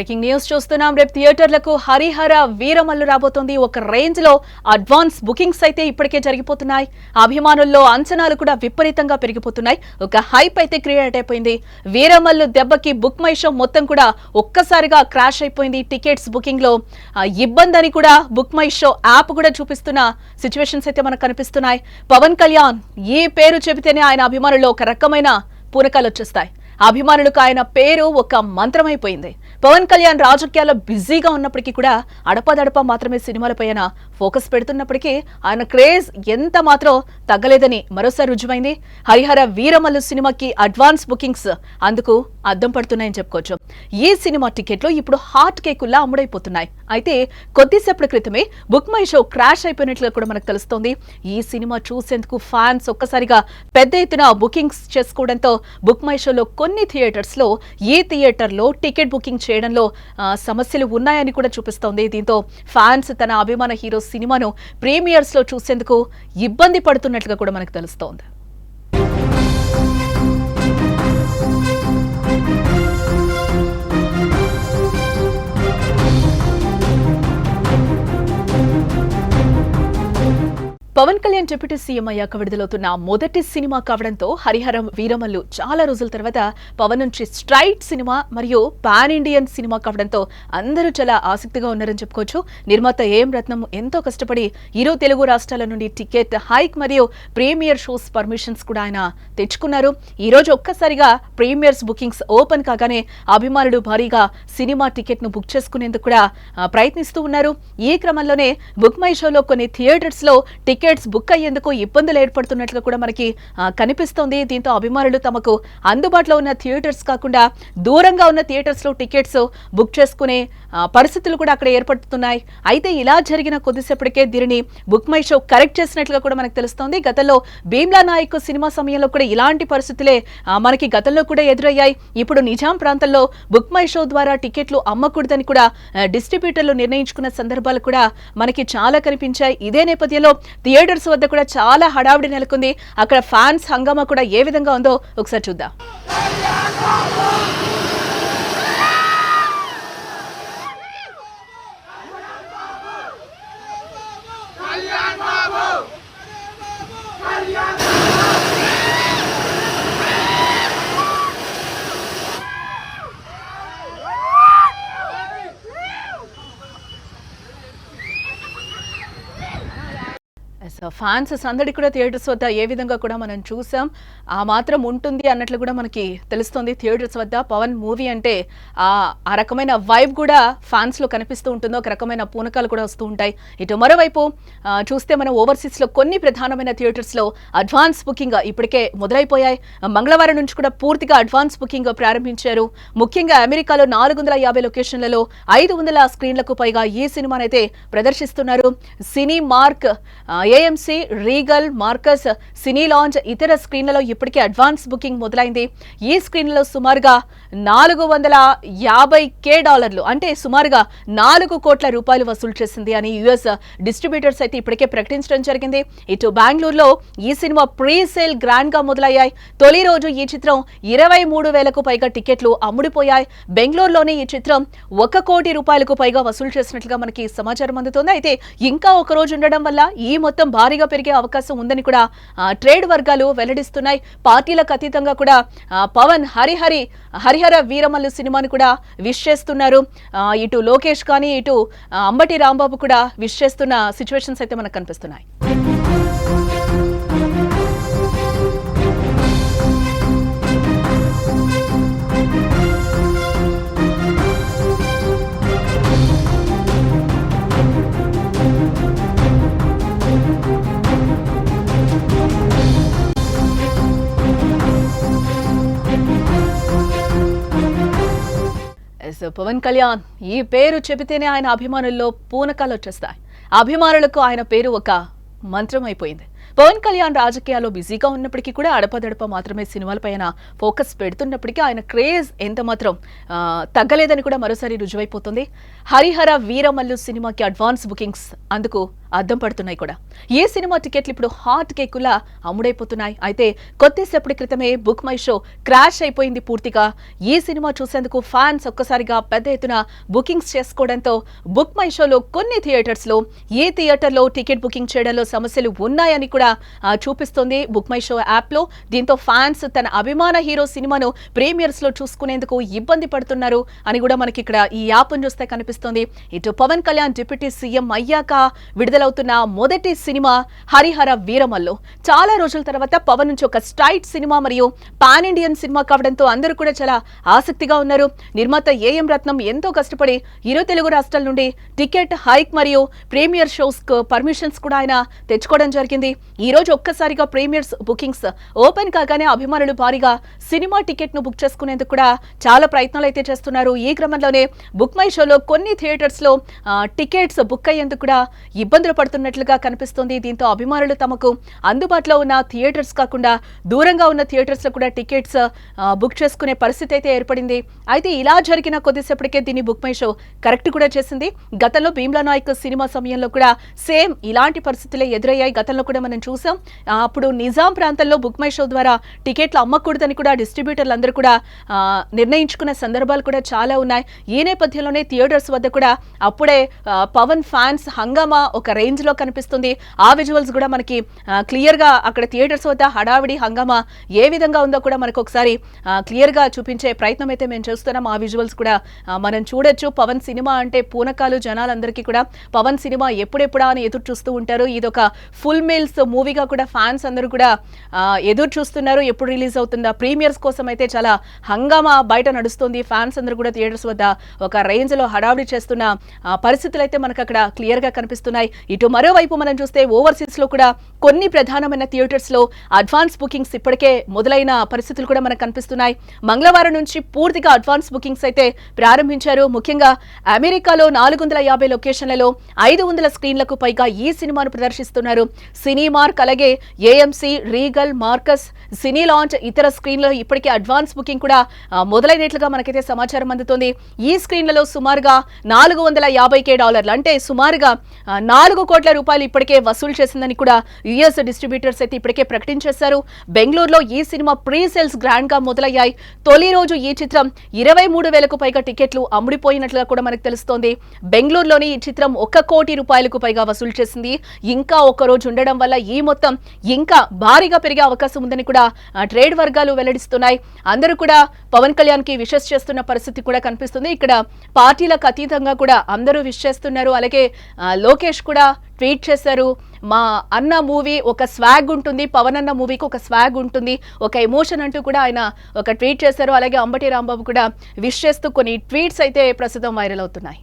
breaking news చూస్తున్నాం. రేపు థియేటర్లకు హరిహర వీరమల్లు రాబోతోంది. ఒక రేంజ్లో అడ్వాన్స్ బుకింగ్స్ అయితే ఇప్పటికే జరిగిపోతున్నాయి. అభిమానుల్లో అంచనాలు కూడా విపరీతంగా పెరిగిపోతున్నాయి. ఒక హైప్ అయితే క్రియేట్ అయిపోయింది. వీరమల్లు దెబ్బకి బుక్ మై షో మొత్తం కూడా ఒక్కసారిగా క్రాష్ అయిపోయింది. టికెట్స్ బుకింగ్లో ఇబ్బంది అని కూడా బుక్ మై షో యాప్ కూడా చూపిస్తున్న సిచ్యువేషన్స్ అయితే మనకు కనిపిస్తున్నాయి. పవన్ కళ్యాణ్ ఈ పేరు చెబితేనే ఆయన అభిమానుల్లో ఒక రకమైన పూనకాలు వచ్చేస్తాయి. అభిమానులకు ఆయన పేరు ఒక మంత్రమైపోయింది. పవన్ కళ్యాణ్ రాజకీయాల్లో బిజీగా ఉన్నప్పటికీ కూడా అడపదడప మాత్రమే సినిమాలపైన ఫోకస్ పెడుతున్నప్పటికీ ఆయన క్రేజ్ ఎంత మాత్రం తగ్గలేదని మరోసారి రుజువైంది. హరిహర వీరమల్లు సినిమాకి అడ్వాన్స్ బుకింగ్స్ అందుకు అద్దం పడుతున్నాయని చెప్పుకోవచ్చు. ఈ సినిమా టికెట్లు ఇప్పుడు హాట్ కేకుల్లా అమ్ముడైపోతున్నాయి. అయితే కొద్దిసేపటి క్రితమే బుక్ మై షో క్రాష్ అయిపోయినట్లుగా కూడా మనకు తెలుస్తోంది. ఈ సినిమా చూసేందుకు ఫ్యాన్స్ ఒక్కసారిగా పెద్ద ఎత్తున బుకింగ్స్ చేసుకోవడంతో బుక్ మై షోలో కొన్ని థియేటర్స్లో థియేటర్లో థియేటర్లో టికెట్ బుకింగ్ చేయడంలో సమస్యలు ఉన్నాయని కూడా చూపిస్తోంది. దీంతో ఫ్యాన్స్ తన అభిమాన హీరో సినిమాను ప్రీమియర్స్లో చూసేందుకు ఇబ్బంది పడుతున్నట్లుగా కూడా మనకు తెలుస్తోంది. పవన్ కళ్యాణ్ డిప్యూటీ సీఎం అయ్యాక విడుదలవుతున్న మొదటి సినిమా కావడంతో హరిహరం వీరమల్లు చాలా రోజుల తర్వాత పవన్ నుంచి స్ట్రైట్ సినిమా మరియు పాన్ ఇండియన్ సినిమా కావడంతో అందరూ చాలా ఆసక్తిగా ఉన్నారని చెప్పుకోవచ్చు. నిర్మాత ఏం రత్నం ఎంతో కష్టపడి ఇరు తెలుగు రాష్ట్రాల నుండి టికెట్ హైక్ మరియు ప్రీమియర్ షోస్ పర్మిషన్స్ కూడా ఆయన తెచ్చుకున్నారు. ఈ రోజు ఒక్కసారిగా ప్రీమియర్స్ బుకింగ్స్ ఓపెన్ కాగానే అభిమానులు భారీగా సినిమా టికెట్ను బుక్ చేసుకునేందుకు కూడా ప్రయత్నిస్తూ ఉన్నారు. ఈ క్రమంలోనే బుక్ మై షోలో కొన్ని థియేటర్స్లో టికెట్స్ బుక్ అయ్యేందుకు ఇబ్బందులు ఏర్పడుతున్నట్లు కూడా మనకి కనిపిస్తోంది. దీంతో అభిమానులు తమకు అందుబాటులో ఉన్న థియేటర్స్ కాకుండా దూరంగా ఉన్న థియేటర్స్లో టికెట్స్ బుక్ చేసుకునే పరిస్థితులు కూడా అక్కడ ఏర్పడుతున్నాయి. అయితే ఇలా జరిగిన కొద్దిసేపటికే దీనిని బుక్ మై షో కరెక్ట్ చేసినట్లుగా కూడా మనకు తెలుస్తోంది. గతంలో భీమ్లా నాయక్ సినిమా సమయంలో కూడా ఇలాంటి పరిస్థితులే మనకి గతంలో కూడా ఎదురయ్యాయి. ఇప్పుడు నిజాం ప్రాంతంలో బుక్ మై షో ద్వారా టికెట్లు అమ్మకూడదని కూడా డిస్ట్రిబ్యూటర్లు నిర్ణయించుకున్న సందర్భాలు కూడా మనకి చాలా కనిపించాయి. ఇదే నేపథ్యంలో థియేటర్స్ వద్ద కూడా చాలా హడావిడి నెలకొంది. అక్కడ ఫ్యాన్స్ హంగామా కూడా ఏ విధంగా ఉందో ఒకసారి చూద్దాం. ఫ్యాన్స్ సందడి కూడా థియేటర్స్ వద్ద ఏ విధంగా కూడా మనం చూసాం. ఆ మాత్రం ఉంటుంది అన్నట్లు కూడా మనకి తెలుస్తుంది థియేటర్స్ వద్ద. పవన్ మూవీ అంటే ఆ రకమైన వైబ్ కూడా ఫ్యాన్స్లో కనిపిస్తూ ఉంటుందో. ఒక రకమైన పూనకాలు కూడా వస్తూ ఉంటాయి. ఇటు మరోవైపు చూస్తే మనం ఓవర్సీస్లో కొన్ని ప్రధానమైన థియేటర్స్లో అడ్వాన్స్ బుకింగ్ ఇప్పటికే మొదలైపోయాయి. మంగళవారం నుంచి కూడా పూర్తిగా అడ్వాన్స్ బుకింగ్ ప్రారంభించారు. ముఖ్యంగా అమెరికాలో నాలుగు వందల యాభై లొకేషన్లలో ఐదు వందల స్క్రీన్లకు పైగా ఈ సినిమానైతే ప్రదర్శిస్తున్నారు. Cinemark AMC Regal Marcus Cinelounge ఇతర స్క్రీన్లలో ఇప్పటికే అడ్వాన్స్ బుకింగ్ మొదలైంది. ఈ స్క్రీన్లలో సుమారుగా నాలుగు వందల యాభై కే డాలర్లు అంటే సుమారుగా నాలుగు కోట్ల రూపాయలు వసూలు చేసింది అని యుఎస్ డిస్ట్రిబ్యూటర్స్ అయితే ఇప్పటికే ప్రకటించడం జరిగింది. ఇటు బెంగళూరులో ఈ సినిమా ప్రీ సేల్ గ్రాండ్గా మొదలయ్యాయి. తొలి రోజు ఈ చిత్రం ఇరవై మూడు వేలకు పైగా టికెట్లు అమ్ముడిపోయాయి. బెంగళూరులోనే ఈ చిత్రం ఒక కోటి రూపాయలకు పైగా వసూలు చేసినట్లుగా మనకి సమాచారం అందుతోంది. అయితే ఇంకా ఒక రోజు ఉండడం వల్ల ఈ మొత్తం భారీగా పెరిగే అవకాశం ఉందని కూడా ట్రేడ్ వర్గాలు వెల్లడిస్తున్నాయి. పార్టీలకు అతీతంగా కూడా పవన్ హరిహరి హరిహర వీరమల్లు సినిమాని కూడా విష్ చేస్తున్నారు. ఇటు లోకేష్ కానీ ఇటు అంబటి రాంబాబు కూడా విష్ చేస్తున్న సిచ్యువేషన్స్ అయితే మనకు కనిపిస్తున్నాయి. ఎస్, పవన్ కళ్యాణ్ ఈ పేరు చెబితేనే ఆయన అభిమానుల్లో పూనకాలు వచ్చేస్తాయి. అభిమానులకు ఆయన పేరు ఒక మంత్రం అయిపోయింది. పవన్ కళ్యాణ్ రాజకీయాల్లో బిజీగా ఉన్నప్పటికీ కూడా అడపదడప మాత్రమే సినిమాలపైన ఫోకస్ పెడుతున్నప్పటికీ ఆయన క్రేజ్ ఎంత మాత్రం తగ్గలేదని కూడా మరోసారి రుజువైపోతుంది. హరిహర వీరమల్లు సినిమాకి అడ్వాన్స్ బుకింగ్స్ అందుకు అద్దం పడుతున్నాయి కూడా. ఏ సినిమా టికెట్లు ఇప్పుడు హాట్ కేకులా అమ్ముడైపోతున్నాయి? అయితే కొద్దిసేపటి క్రితమే బుక్ మై షో క్రాష్ అయిపోయింది పూర్తిగా. ఈ సినిమా చూసేందుకు ఫ్యాన్స్ ఒక్కసారిగా పెద్ద ఎత్తున బుకింగ్స్ చేసుకోవడంతో బుక్ మై షోలో కొన్ని థియేటర్స్లో ఏ థియేటర్లో టికెట్ బుకింగ్ చేయడంలో సమస్యలు ఉన్నాయని కూడా చూపిస్తోంది బుక్ మై షో యాప్లో దీంతో ఫ్యాన్స్ తన అభిమాన హీరో సినిమాను ప్రీమియర్స్లో చూసుకునేందుకు ఇబ్బంది పడుతున్నారు అని కూడా మనకి ఇక్కడ ఈ యాప్ చూస్తే కనిపిస్తోంది. ఇటు పవన్ కళ్యాణ్ డిప్యూటీ సీఎం అయ్యాక విడుదల విడుదలవుతున్న మొదటి సినిమా హరిహర వీరమల్లు. చాలా రోజుల తర్వాత పవన్ నుంచి ఒక స్ట్రైట్ సినిమా మరియు పాన్ ఇండియన్ సినిమా కావడంతో అందరూ కూడా చాలా ఆసక్తిగా ఉన్నారు. నిర్మాత ఏఎం రత్నం ఎంతో కష్టపడి ఇరు తెలుగు రాష్ట్రాల నుండి టికెట్ హైక్ మరియు ప్రీమియర్ షోస్కు పర్మిషన్స్ కూడా ఆయన తెచ్చుకోవడం జరిగింది. ఈ రోజు ఒక్కసారిగా ప్రీమియర్స్ బుకింగ్స్ ఓపెన్ కాగానే అభిమానులు భారీగా సినిమా టికెట్ను బుక్ చేసుకునేందుకు కూడా చాలా ప్రయత్నాలు అయితే చేస్తున్నారు. ఈ క్రమంలోనే బుక్ మై షోలో కొన్ని థియేటర్స్లో టికెట్స్ బుక్ అయ్యేందుకు కూడా ఇబ్బందులు పడుతున్నట్లుగా కనిపిస్తోంది. దీంతో అభిమానులు తమకు అందుబాటులో ఉన్న థియేటర్స్ కాకుండా దూరంగా ఉన్న థియేటర్స్లో కూడా టికెట్స్ బుక్ చేసుకునే పరిస్థితి అయితే ఏర్పడింది. అయితే ఇలా జరిగిన కొద్దిసేపటికే దీన్ని బుక్ మై షో కరెక్ట్ కూడా చేసింది. గతంలో భీమ్లా నాయక్ సినిమా సమయంలో కూడా సేమ్ ఇలాంటి పరిస్థితులే ఎదురయ్యాయి. గతంలో కూడా మనం చూసాం. అప్పుడు నిజాం ప్రాంతంలో బుక్ మై షో ద్వారా టికెట్లు అమ్మకూడదని కూడా డిస్ట్రిబ్యూటర్లు అందరూ కూడా నిర్ణయించుకునే నిర్ణయించుకున్న సందర్భాలు కూడా చాలా ఉన్నాయి. ఈ నేపథ్యంలోనే థియేటర్స్ వద్ద కూడా అప్పుడే పవన్ ఫ్యాన్స్ హంగామా ఒక రేంజ్లో కనిపిస్తుంది. ఆ విజువల్స్ కూడా మనకి క్లియర్గా అక్కడ థియేటర్స్ వద్ద హడావిడి హంగామా ఏ విధంగా ఉందో కూడా మనకు ఒకసారి క్లియర్గా చూపించే ప్రయత్నం అయితే మేము చేస్తున్నాం. ఆ విజువల్స్ కూడా మనం చూడొచ్చు. పవన్ సినిమా అంటే పూనకాలు జనాలందరికీ కూడా పవన్ సినిమా ఎప్పుడెప్పుడా అని ఎదురు చూస్తూ ఉంటారు. ఇదొక ఫుల్ మీల్స్ మూవీగా కూడా ఫ్యాన్స్ అందరూ కూడా ఎదురు చూస్తున్నారు. ఎప్పుడు రిలీజ్ అవుతుందా ప్రీమియర్స్ కోసం అయితే చాలా హంగామా బయట నడుస్తుంది. ఫ్యాన్స్ అందరూ కూడా థియేటర్స్ వద్ద ఒక రేంజ్లో హడావిడి చేస్తున్న పరిస్థితులు అయితే మనకు అక్కడ క్లియర్గా కనిపిస్తున్నాయి. ఇటు మరోవైపు మనం చూస్తే ఓవర్సీస్లో కూడా కొన్ని ప్రధానమైన థియేటర్స్లో అడ్వాన్స్ బుకింగ్స్ ఇప్పటికే మొదలైన పరిస్థితులు కూడా మనకు కనిపిస్తున్నాయి. మంగళవారం నుంచి పూర్తిగా అడ్వాన్స్ బుకింగ్స్ అయితే ప్రారంభించారు. ముఖ్యంగా అమెరికాలో నాలుగు వందల యాభై లొకేషన్లలో ఐదు వందల స్క్రీన్లకు పైగా ఈ సినిమాను ప్రదర్శిస్తున్నారు. సినీ మార్క్ అలాగే AMC Regal Marcus Cinelounge ఇతర స్క్రీన్లలో ఇప్పటికే అడ్వాన్స్ బుకింగ్ కూడా మొదలైనట్లుగా మనకైతే సమాచారం అందుతోంది. ఈ స్క్రీన్లలో సుమారుగా నాలుగు వందల యాభై కే డాలర్లు అంటే సుమారుగా నాలుగు నాలుగు కోట్ల రూపాయలు ఇప్పటికే వసూలు చేసిందని కూడా యుఎస్ డిస్ట్రిబ్యూటర్స్ అయితే ఇప్పటికే ప్రకటించేశారు. బెంగళూరులో ఈ సినిమా ప్రీ సేల్స్ గ్రాండ్గా మొదలయ్యాయి. తొలి రోజు ఈ చిత్రం ఇరవై మూడు వేలకు పైగా టికెట్లు అమ్ముడిపోయినట్లుగా కూడా మనకు తెలుస్తోంది. బెంగళూరులోని ఈ చిత్రం ఒక కోటి రూపాయలకు పైగా వసూలు చేసింది. ఇంకా ఒక రోజు ఉండడం వల్ల ఈ మొత్తం ఇంకా భారీగా పెరిగే అవకాశం ఉందని కూడా ట్రేడ్ వర్గాలు వెల్లడిస్తున్నాయి. అందరూ కూడా పవన్ కళ్యాణ్కి విషెస్ చేస్తున్న పరిస్థితి కూడా కనిపిస్తుంది. ఇక్కడ పార్టీలకు అతీతంగా కూడా అందరూ విష్ చేస్తున్నారు. అలాగే లోకేష్ కూడా కూడా ట్వీట్ చేశారు. మా అన్న మూవీ ఒక స్వాగ్ ఉంటుంది పవన్ అన్న మూవీకి ఒక స్వాగ్ ఉంటుంది. ఒక ఎమోషన్ అంటూ కూడా ఆయన ఒక ట్వీట్ చేశారు. అలాగే అంబటి రాంబాబు కూడా విష్ చేస్తూ కొన్ని ట్వీట్స్ అయితే ప్రస్తుతం వైరల్ అవుతున్నాయి.